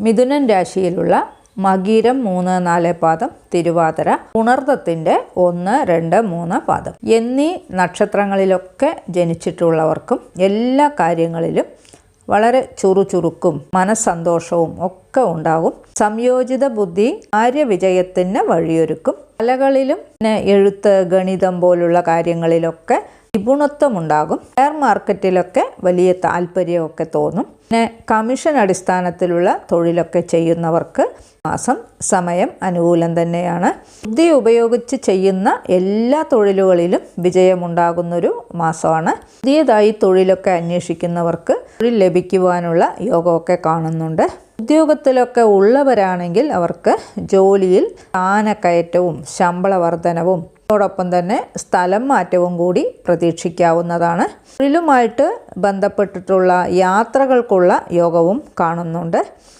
മിഥുനൻ രാശിയിലുള്ള മകീരം മൂന്ന് നാല് പാദം തിരുവാതിര ഉണർത്തത്തിന്റെ ഒന്ന് രണ്ട് മൂന്ന് പാദം. എന്നീ നക്ഷത്രങ്ങളിലൊക്കെ ജനിച്ചിട്ടുള്ളവർക്കും എല്ലാ കാര്യങ്ങളിലും വളരെ ചുറുചുറുക്കും മനസ്സന്തോഷവും ഒക്കെ ഉണ്ടാകും. സംയോജിത ബുദ്ധി കാര്യവിജയത്തിന് വഴിയൊരുക്കും. കലകളിലും എഴുത്ത് ഗണിതം പോലുള്ള കാര്യങ്ങളിലൊക്കെ നിപുണത്വമുണ്ടാകും. ഷെയർ മാർക്കറ്റിലൊക്കെ വലിയ താല്പര്യമൊക്കെ തോന്നും. പിന്നെ കമ്മീഷൻ അടിസ്ഥാനത്തിലുള്ള തൊഴിലൊക്കെ ചെയ്യുന്നവർക്ക് മാസം സമയം അനുകൂലം തന്നെയാണ്. ബുദ്ധി ഉപയോഗിച്ച് ചെയ്യുന്ന എല്ലാ തൊഴിലുകളിലും വിജയമുണ്ടാകുന്നൊരു മാസമാണ്. പുതിയതായി തൊഴിലൊക്കെ അന്വേഷിക്കുന്നവർക്ക് തൊഴിൽ ലഭിക്കുവാനുള്ള യോഗമൊക്കെ കാണുന്നുണ്ട്. ഉദ്യോഗത്തിലൊക്കെ ഉള്ളവരാണെങ്കിൽ അവർക്ക് ജോലിയിൽ സ്ഥാനക്കയറ്റവും ശമ്പള വർധനവും അതോടൊപ്പം തന്നെ സ്ഥലം മാറ്റവും കൂടി പ്രതീക്ഷിക്കാവുന്നതാണ്. തൊഴിലുമായിട്ട് ബന്ധപ്പെട്ടിട്ടുള്ള യാത്രകൾക്കുള്ള യോഗവും കാണുന്നുണ്ട്.